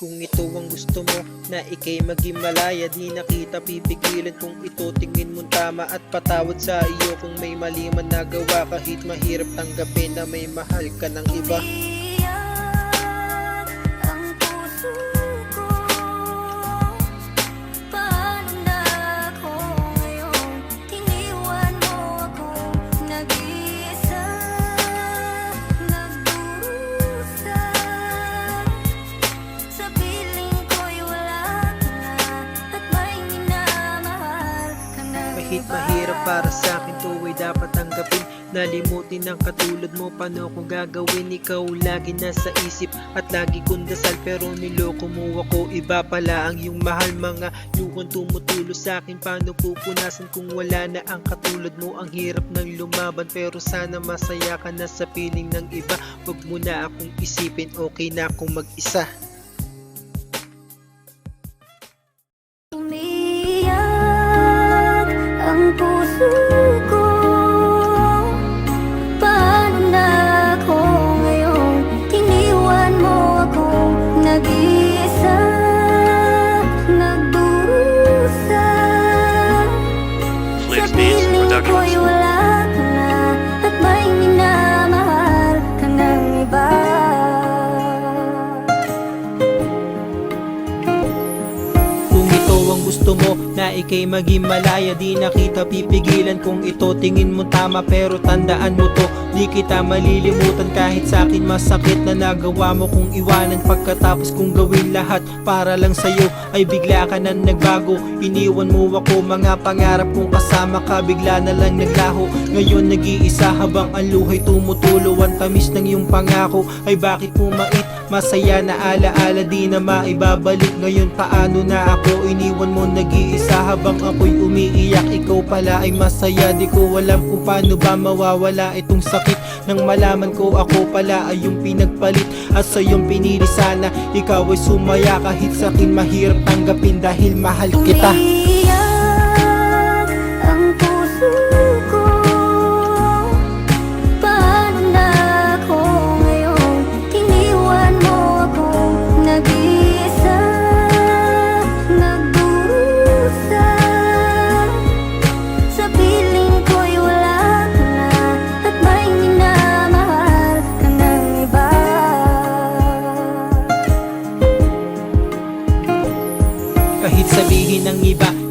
Kung ito ang gusto mo na ikay maging malaya Di na kita pipigilan. Kung ito tingin mo tama At patawad sa iyo kung may mali man nagawa Kahit mahirap tanggapin na may mahal ka ng iba Kahit mahirap para sa akin to ay dapat tanggapin. Nalimutin ang katulad mo paano ko gagawin? Ikaw lagi nasa isip at lagi kong dasal Pero niloko mo ako. Iba pala ang iyong mahal Mga lukon tumutulo sa akin Paano pupunasan kung wala na ang katulad mo? Ang hirap ng lumaban pero sana masaya ka na sa piling ng iba. Huwag mo na akong isipin okay na akong mag-isa puso ikay maging malaya Di na kita pipigilan kung ito. Tingin mo tama Pero tandaan mo to Di kita malilimutan kahit sa akin masakit na nagawa mo kung iwanan. Pagkatapos kong gawin lahat para lang sa'yo Ay bigla ka na nagbago. Iniwan mo ako mga pangarap kong kasama ka Bigla na lang naglaho. Ngayon nag-iisa habang ang luhay tumutulo. Ang tamis ng iyong pangako ay bakit pumait Masaya na alaala di na maibabalik. Ngayon paano na ako? Iniwan mo nag-iisa Habang ako'y umiiyak. Ikaw pala ay masaya Di ko alam kung paano ba mawawala itong sakit Nang malaman ko ako pala ay yung pinagpalit At sa iyong pinili sana. Ikaw ay sumaya Kahit sa akin mahirap tanggapin dahil mahal kita. Umiyak ang puso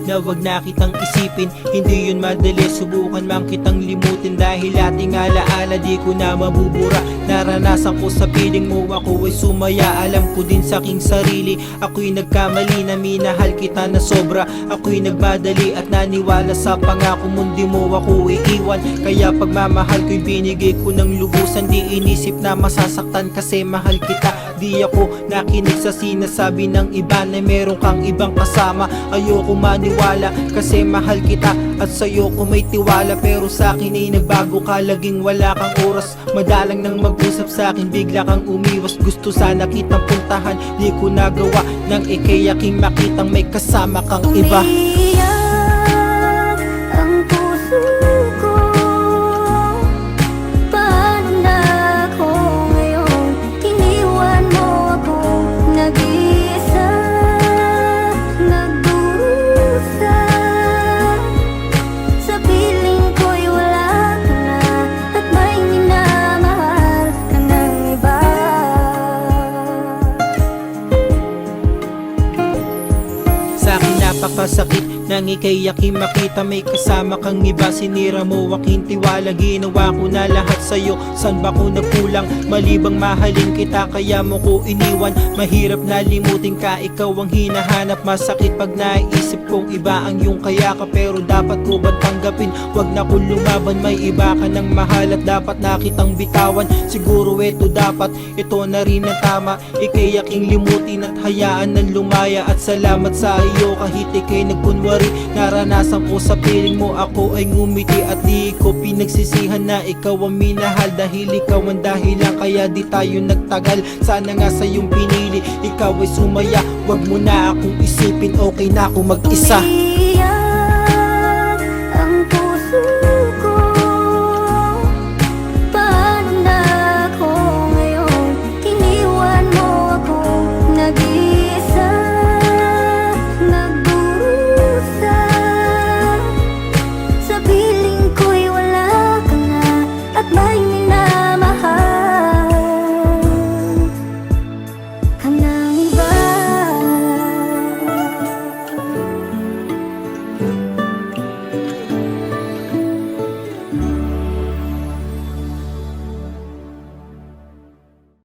na wag na kitang isipin. Hindi yun madali, subukan mang kitang limutin. Dahil ating alaala di ko na mabubura. Naranasan ko sa piling mo ako ay sumaya. Alam ko din sa aking sarili Ako'y nagkamali. Na minahal kita na sobra Ako'y nagmadali. At naniwala sa pangako mo Di mo ako iiwan. Kaya pagmamahal ko'y binigay ko ng lubusan. Di inisip na masasaktan kasi mahal kita Di ako nakinig sa sinasabi ng iba Na meron kang ibang kasama. Ayoko maniwala kasi mahal kita At sa'yo ko may tiwala. Pero sa akin ay nagbago ka Laging wala kang oras. Madalang nang mag-usap sa akin Bigla kang umiwas. Gusto sana kitang puntahan Di ko nagawa Nang ikay aking makitang may kasama kang iba napakasakit nang ikay aking makita may kasama kang iba. Sinira mo aking tiwala Ginawa ko na lahat sa'yo. San ba ko nagkulang Malibang mahalin kita? Kaya mo ko iniwan. Mahirap na limutin ka Ikaw ang hinahanap. Masakit pag naisip kong iba ang iyong kaya ka Pero dapat ko ba tanggapin? Wag na kong lumaban May iba ka ng mahal At dapat na kitang bitawan. Siguro eto dapat Ito na rin ang tama. Ikay aking limutin At hayaan na lumaya At salamat sa iyo Kahit ikay nagkunwari Naranasan ko sa piling mo. Ako ay ngumiti At di ko pinagsisihan na ikaw ang minahal. Dahil ikaw ang dahilan Kaya di tayo nagtagal. Sana nga sa iyong pinili Ikaw ay sumaya. Wag mo na akong isipin Okay na ako mag-isa